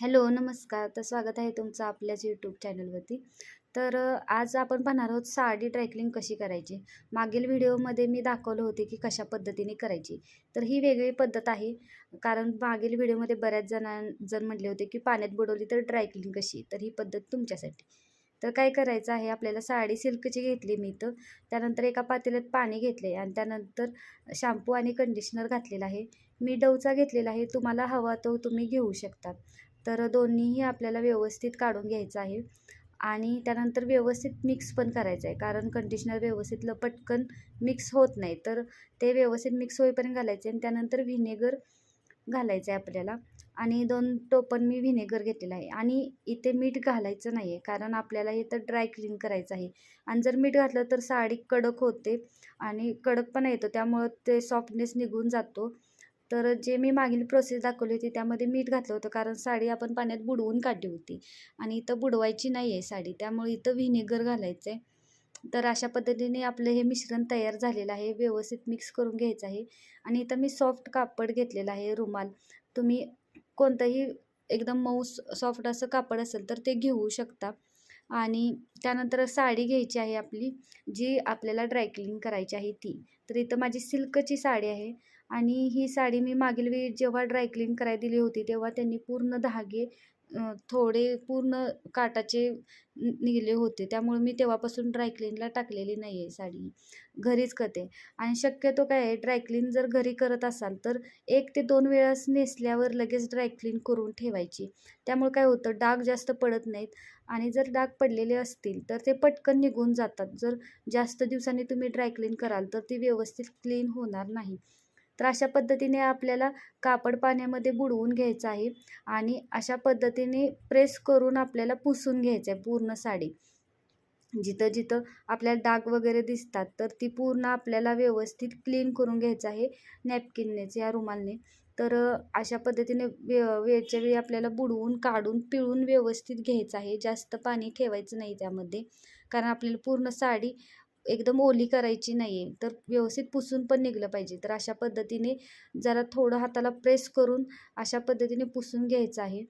Hello नमस्कार. तर स्वागत आहे तुमचं आपल्याच यूट्यूब चॅनलवरती तर आज आपण पाहणार आहोत साडी ट्रॅकलिंग कशी करायची. मागील व्हिडिओमध्ये मी दाखवलं होते की कशा पद्धतीने करायची. तर ही वेगळी पद्धत आहे. कारण मागील व्हिडिओमध्ये बऱ्याच जणां जण म्हटले होते की पाण्यात बुडवली तर ड्रायक्लिंग कशी. तर ही पद्धत तुमच्यासाठी. तर काय करायचं आहे आपल्याला साडी सिल्कची घेतली मी तर त्यानंतर एका पातेल्यात पाणी घेतले आणि त्यानंतर शॅम्पू आणि कंडिशनर घातलेला आहे. मी डवचा घेतलेला आहे. तुम्हाला हवा तो तुम्ही घेऊ शकता. तर दोन्हीही आपल्याला व्यवस्थित काढून घ्यायचं आहे. आणि त्यानंतर व्यवस्थित मिक्स पण करायचं आहे. कारण कंडिशनर व्यवस्थित पटकन मिक्स होत नाही. तर ते व्यवस्थित मिक्स होईपर्यंत घालायचे आणि त्यानंतर व्हिनेगर घालायचं आहे आपल्याला. आणि दोन टोपण मी व्हिनेगर घेतलेलं आहे. आणि इथे मीठ घालायचं नाही आहे कारण आपल्याला हे तर ड्राय क्लीन करायचं आहे. आणि जर मीठ घातलं तर साडी कडक होते. आणि कडक पण येतो. त्यामुळं ते सॉफ्टनेस निघून जातो. तर जे मी मागील प्रोसेस दाखवली होती त्यामध्ये मीठ घातलं होतं. कारण साडी आपण पाण्यात बुडवून काढली होती. आणि इथं बुडवायची नाही आहे साडी. त्यामुळे इथं व्हिनेगर घालायचं आहे तर अशा पद्धतीने आपलं हे मिश्रण तयार झालेलं आहे. व्यवस्थित मिक्स करून घ्यायचं आहे. आणि इथं मी सॉफ्ट कापड घेतलेलं आहे रुमाल. तुम्ही कोणतंही एकदम मऊ सॉफ्ट असं कापड असेल तर ते घेऊ शकता. आणि त्यानंतर साडी घ्यायची आहे आपली जी आपल्याला ड्रायक्लिंग करायची आहे ती. तर इथं माझी सिल्कची साडी आहे आणि ही साडी मी मागील वेळी जेव्हा ड्रायक्लीन करायला दिली होती तेव्हा त्यांनी पूर्ण धागे थोडे पूर्ण काटाचे निघले होते. त्यामुळे मी तेव्हापासून ड्रायक्लीनला टाकलेली नाही आहे साडी. घरीच करते. आणि शक्यतो काय आहे ड्रायक्लीन जर घरी करत असाल तर एक ते दोन वेळास नेसल्यावर लगेच ड्रायक्लीन करून ठेवायची. त्यामुळे काय होतं डाग जास्त पडत नाहीत. आणि जर डाग पडलेले असतील तर ते पटकन निघून जातात. जर जास्त दिवसांनी तुम्ही ड्रायक्लीन कराल तर ती व्यवस्थित क्लीन होणार नाही. तर अशा पद्धतीने आपल्याला कापड पाण्यामध्ये बुडवून घ्यायचं आहे. आणि अशा पद्धतीने प्रेस करून आपल्याला पुसून घ्यायचं आहे पूर्ण साडी. जिथं जिथं आपल्याला डाग वगैरे दिसतात तर ती पूर्ण आपल्याला व्यवस्थित क्लीन करून घ्यायचं आहे नॅपकिननेच या रुमालने. तर अशा पद्धतीने वे वेळच्या वेळी आपल्याला बुडवून काढून पिळून व्यवस्थित घ्यायचं आहे. जास्त पाणी ठेवायचं नाही त्यामध्ये कारण आपल्याला पूर्ण साडी एकदम ओली करायची नाही आहे तर व्यवस्थित पुसून पण निघलं पाहिजे. तर अशा पद्धतीने जरा थोडं हाताला प्रेस करून अशा पद्धतीने पुसून घ्यायचं आहे.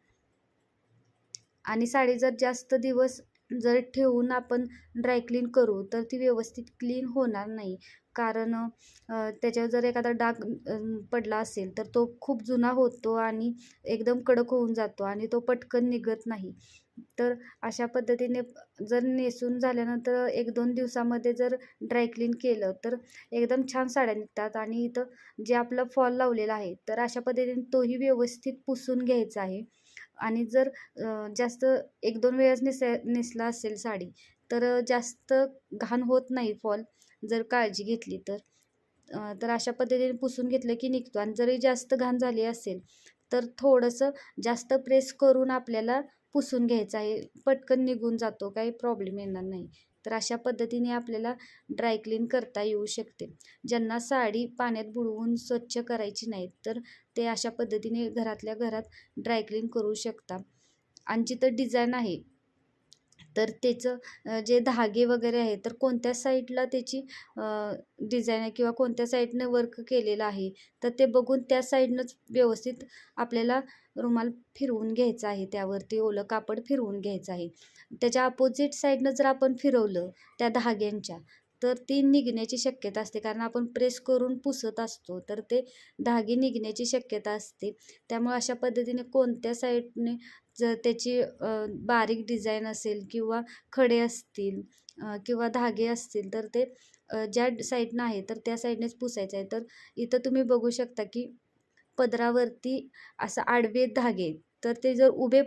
आणि साडी जर जास्त दिवस जर ठेवून आपण ड्रायक्लीन करू तर ती व्यवस्थित क्लीन होणार नाही. कारण त्याच्यावर जर एखादा डाग पडला असेल तर तो खूप जुना होतो आणि एकदम कडक होऊन जातो आणि तो पटकन निघत नाही. तर अशा पद्धतीने जर नेसून झाल्यानंतर एक दोन दिवसामध्ये जर ड्रायक्लीन केलं तर एकदम छान साड्या निघतात आणि इथं जे आपलं फॉल लावलेला आहे तर अशा पद्धतीने तोही व्यवस्थित पुसून घ्यायचा आहे. आणि जर जास्त एक दोन वेळेस नेस नेसला असेल साडी तर जास्त घाण होत नाही फॉल जर काळजी घेतली तर. तर अशा पद्धतीने पुसून घेतलं की निघतो आणि जरी जास्त घाण झाली असेल तर थोडंसं जास्त प्रेस करून आपल्याला पुसून घ्यायचं आहे. पटकन निघून जातो काही प्रॉब्लेम येणार नाही. तर अशा पद्धतीने आपल्याला ड्रायक्लीन करता येऊ शकते. ज्यांना साडी पाण्यात बुडवून स्वच्छ करायची नाही तर ते अशा पद्धतीने घरातल्या घरात ड्रायक्लीन करू शकता. आणि जिथं डिझाईन आहे तर त्याचं जे धागे वगैरे आहे तर कोणत्या साईडला त्याची डिझाईन आहे किंवा कोणत्या साईडनं वर्क केलेलं आहे तर ते बघून त्या साईडनंच व्यवस्थित आपल्याला रुमाल फिरवून घ्यायचा आहे त्यावरती ओलं कापड फिरवून घ्यायचं आहे. त्याच्या अपोजिट साईडनं जर आपण फिरवलं त्या धाग्यांच्या तर ती निघण्याची शक्यता असते कारण आपण प्रेस करून पुसत असतो तर ते धागे निघण्याची शक्यता असते त्यामुळे अशा पद्धतीने कोणत्या साईडने जर त्याची बारीक डिझाईन असेल किंवा खडे असतील किंवा धागे असतील तर ते ज्या साईडनं आहे तर त्या साईडनेच पुसायचं आहे तर इथं तुम्ही बघू शकता की पदरावरती असं आडवे धागे आहेत. तर ते जर उभे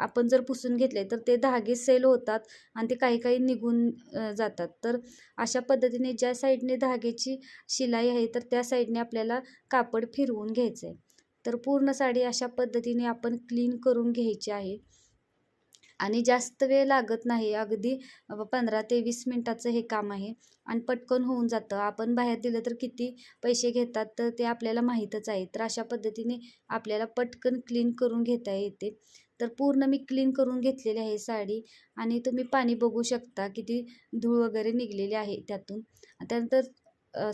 आपण जर पुसून घेतले तर ते धागे सेल होतात आणि ते काही काही निघून जातात. तर अशा पद्धतीने ज्या साईडने धागेची शिलाई आहे तर त्या साईडने आपल्याला कापड फिरवून घ्यायचं आहे तर पूर्ण साडी अशा पद्धतीने आपण क्लीन करून घ्यायची आहे. आणि जास्त वेळ लागत नाही. अगदी पंधरा ते वीस मिनटाचं हे काम आहे आणि पटकन होऊन जातं. आपण बाहेर दिलं तर किती पैसे घेतात तर ते आपल्याला माहीतच आहे. तर अशा पद्धतीने आपल्याला पटकन क्लीन करून घेता येते. तर पूर्ण मी क्लीन करून घेतलेली आहे साडी आणि तुम्ही पाणी बघू शकता किती धूळ वगैरे निघलेली आहे त्यातून. त्यानंतर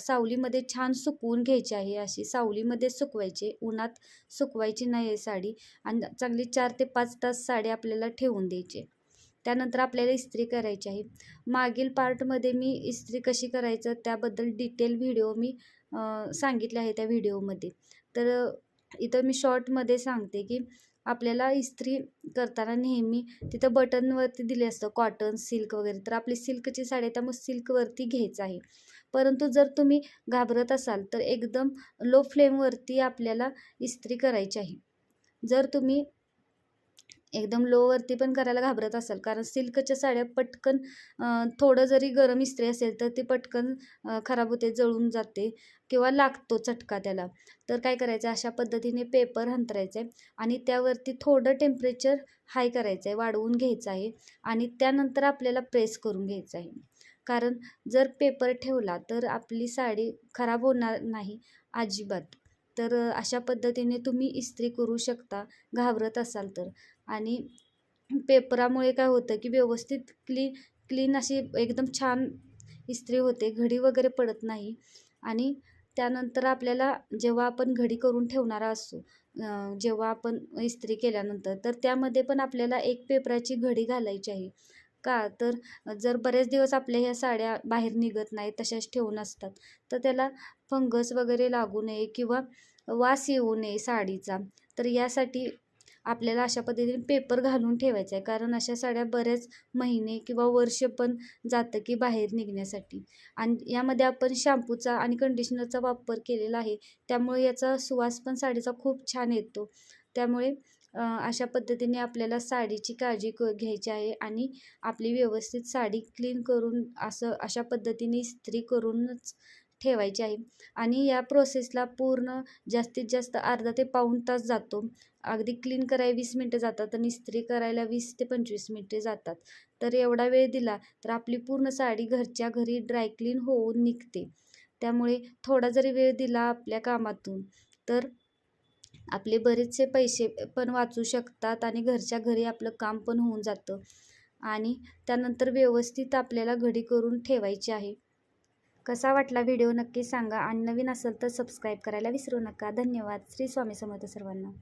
सावलीमध्ये छान सुकवून घ्यायची आहे अशी सावलीमध्ये सुकवायचे उन्हात सुकवायची नाही आहे साडी आणि चांगली चार ते पाच तास साडी आपल्याला ठेवून द्यायची. त्यानंतर आपल्याला इस्त्री करायची आहे. मागील पार्टमध्ये मी इस्त्री कशी करायचं त्याबद्दल डिटेल व्हिडिओ मी सांगितले आहे त्या व्हिडिओमध्ये. तर इथं मी शॉर्टमध्ये सांगते की आपल्याला इस्त्री करताना नेहमी तिथं बटनवरती दिले असतं कॉटन सिल्क वगैरे. तर आपली सिल्कची साडी त्यामुळे सिल्कवरती घ्यायचं आहे. परंतु जर तुम्ही घाबरत असाल तर एकदम लो फ्लेमवरती आपल्याला इस्त्री करायची आहे. जर तुम्ही एकदम लोवरती पण करायला घाबरत असाल. कारण सिल्कच्या साड्या पटकन थोडं जरी गरम इस्त्री असेल तर ती पटकन खराब होते जळून जाते किंवा लागतो चटका त्याला. तर काय करायचं? अशा पद्धतीने पेपर हंतरायचं आहे आणि त्यावरती थोडं टेम्परेचर हाय करायचं आहे वाढवून घ्यायचं आहे आणि त्यानंतर आपल्याला प्रेस करून घ्यायचं आहे. कारण जर पेपर ठेवला तर आपली साडी खराब होणार नाही अजिबात. तर अशा पद्धतीने तुम्ही इस्त्री करू शकता घाबरत असाल तर. आणि पेपरामुळे काय होतं की व्यवस्थित क्लीन क्लीन अशी एकदम छान इस्त्री होते घडी वगैरे पडत नाही. आणि त्यानंतर आपल्याला जेव्हा आपण घडी करून ठेवणारा असू जेव्हा आपण इस्त्री केल्यानंतर तर त्यामध्ये पण आपल्याला एक पेपराची घडी घालायची आहे. का? तर जर बरेच दिवस आपल्या ह्या साड्या बाहेर निघत नाही तशाच ठेवून असतात. तर त्याला फंगस वगैरे लागू नये किंवा वास येऊ नये साडीचा. तर यासाठी आपल्याला अशा पद्धतीने पेपर घालून ठेवायचा आहे. कारण अशा साड्या बऱ्याच महिने किंवा वर्ष पण जातं की बाहेर निघण्यासाठी. आणि यामध्ये आपण शॅम्पूचा आणि कंडिशनरचा वापर केलेला आहे. त्यामुळे याचा सुवास पण साडीचा खूप छान येतो. त्यामुळे अशा पद्धतीने आपल्याला साडीची काळजी क घ्यायची आहे. आणि आपली व्यवस्थित साडी क्लीन करून असं अशा पद्धतीने इस्त्री करूनच ठेवायची आहे. आणि या प्रोसेसला पूर्ण जास्तीत जास्त अर्धा ते पाऊण तास जातो. अगदी क्लीन करायला वीस मिनटं जातात आणि इस्त्री करायला वीस ते पंचवीस मिनटे जातात. तर एवढा वेळ दिला तर आपली पूर्ण साडी घरच्या घरी ड्राय क्लीन होऊन निघते. त्यामुळे थोडा जरी वेळ दिला आपल्या कामातून तर आपले बरेचसे पैसे पण वाचू शकतात आणि घरच्या घरी आपलं काम पण होऊन जातं. आणि त्यानंतर व्यवस्थित आपल्याला घडी करून ठेवायची आहे. कसा वाटला व्हिडिओ नक्की सांगा आणि नवीन असेल तर सबस्क्राईब करायला विसरू नका. धन्यवाद. श्री स्वामी समर्थ सर्वांना.